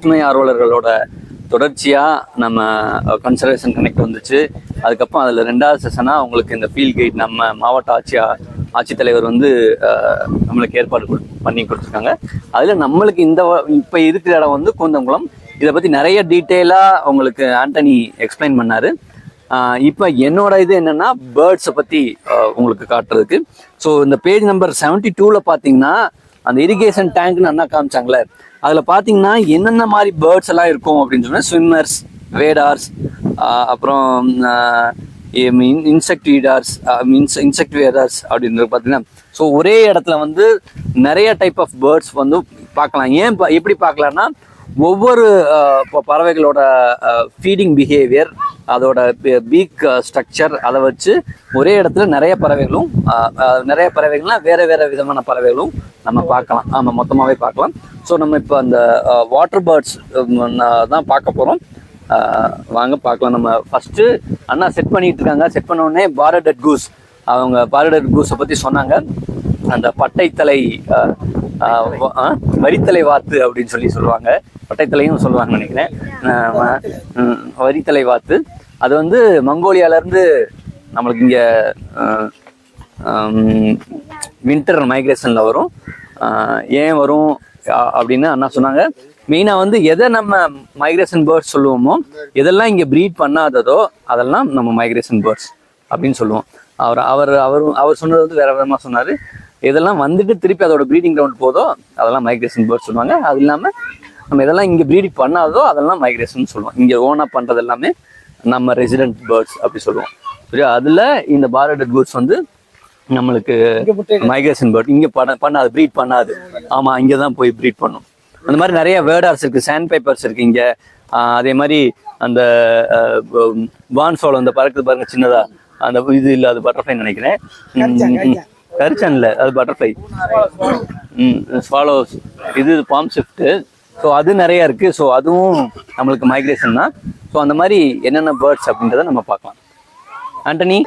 சிந்தனை ஆர்வலர்களோட தொடர்ச்சியாக நம்ம கன்சர்வேஷன் கனெக்ட் வந்துச்சு. அதுக்கப்புறம் அதில் ரெண்டாவது செஷனாக உங்களுக்கு இந்த ஃபீல்ட் கைட் நம்ம மாவட்ட ஆட்சியா ஆட்சித்தலைவர் வந்து நம்மளுக்கு ஏற்பாடு கொடு- பண்ணி கொடுத்துருக்காங்க. அதில் நம்மளுக்கு இந்த இப்போ இருக்கிற இடம் வந்து கூந்தங்குளம். இதை பற்றி நிறைய டீட்டெயிலாக உங்களுக்கு ஆண்டனி எக்ஸ்பிளைன் பண்ணார். இப்போ என்னோட இது என்னென்னா பேர்ட்ஸை பற்றி உங்களுக்கு காட்டுறதுக்கு. ஸோ இந்த பேஜ் நம்பர் செவன்ட்டி டூவில் பார்த்தீங்கன்னா அந்த இரிகேஷன் டேங்க்னு அண்ணா காமிச்சாங்களே அதில் பார்த்தீங்கன்னா என்னென்ன மாதிரி பேர்ட்ஸ் எல்லாம் இருக்கும் அப்படின்னு சொன்னால் ஸ்விம்மர்ஸ் வேடார்ஸ் அப்புறம் இன்செக்ட் வீடார்ஸ் இன்செக்ட் வேடார்ஸ் அப்படின்றது பார்த்தீங்கன்னா ஸோ ஒரே இடத்துல வந்து நிறைய டைப் ஆஃப் பேர்ட்ஸ் வந்து பார்க்கலாம். ஏன் பா- எப்படி பார்க்கலான்னா ஒவ்வொரு பறவைகளோட ஃபீடிங் பிஹேவியர் அதோட பீக் ஸ்ட்ரக்சர் அதை வச்சு ஒரே இடத்துல நிறைய பறவைகளும் நிறைய பறவைகள்லாம் வேறு வேறு விதமான பறவைகளும் நம்ம பார்க்கலாம். ஆமாம் மொத்தமாகவே பார்க்கலாம். ஸோ நம்ம இப்போ அந்த வாட்டர் பேர்ட்ஸ் தான் பார்க்க போகிறோம் வாங்க பார்க்கலாம். நம்ம ஃபஸ்ட்டு அண்ணா செட் பண்ணிகிட்டு இருக்காங்க. செட் பண்ணோடனே பாரடட் கூஸ் அவங்க பாரடட் கூஸை பற்றி சொன்னாங்க. அந்த பட்டைத்தலை வரித்தலை வாத்து அப்படின்னு சொல்லி சொல்லுவாங்க. பட்டைத்தலையும் சொல்லுவாங்க நினைக்கிறேன். வரித்தலை வாத்து. அது வந்து மங்கோலியாலேருந்து நம்மளுக்கு இங்கே வின்டர் மைக்ரேஷனில் வரும். ஏன் வரும்? அப்படின்னு அண்ணா சொன்னாங்க. மெயினாக வந்து எதை நம்ம மைக்ரேஷன் பேர்ட்ஸ் சொல்லுவோமோ எதெல்லாம் இங்கே ப்ரீட் பண்ணாததோ அதெல்லாம் நம்ம மைக்ரேஷன் பேர்ட்ஸ் அப்படின்னு சொல்லுவோம். அவர் அவர் அவர் அவர் சொன்னது வந்து வேற விதமாக சொன்னார். இதெல்லாம் வந்துட்டு திருப்பி அதோட ப்ரீடிங் கிரவுண்ட் போதோ அதெல்லாம் மைக்ரேஷன் பேர்ட்ஸ் சொல்லுவாங்க. அது இல்லாமல் நம்ம எதெல்லாம் இங்கே ப்ரீட் பண்ணாதோ அதெல்லாம் மைக்ரேஷன் சொல்லுவோம். இங்கே ஓனாக பண்ணுறது எல்லாமே நம்ம ரெசிடென்ட் பேர்ட்ஸ் அப்படி சொல்லுவோம். சரியா அதில் இந்த பாரடட் கூட்ஸ் வந்து நம்மளுக்கு மைக்ரேஷன் பேர்ட் இங்கே பண்ண பண்ணாது ப்ரீட் பண்ணாது. ஆமாம் இங்கே தான் போய் ப்ரீட் பண்ணும். அந்த மாதிரி நிறைய வேர்டார்ஸ் இருக்கு சாண்ட் பேப்பர்ஸ் இருக்கு இங்க. அதே மாதிரி அந்த வான் சோளம் இந்த பறக்குது பாருங்க சின்னதா. அந்த இது இல்ல அது பட்டர்ஃப்ளை நினைக்கிறேன். கரிச்சன் இல்ல அது பட்டர்ஃப்ளை ஸ்வாலோஸ் இது பாம் ஷிஃப்ட் ஸோ அது நிறைய இருக்குது ஸோ அதுவும் நம்மளுக்கு மைக்ரேஷன் தான். ஸோ அந்த மாதிரி என்னென்ன பேர்ட்ஸ் அப்படின்றத நம்ம பார்க்கலாம். ஆண்டனி?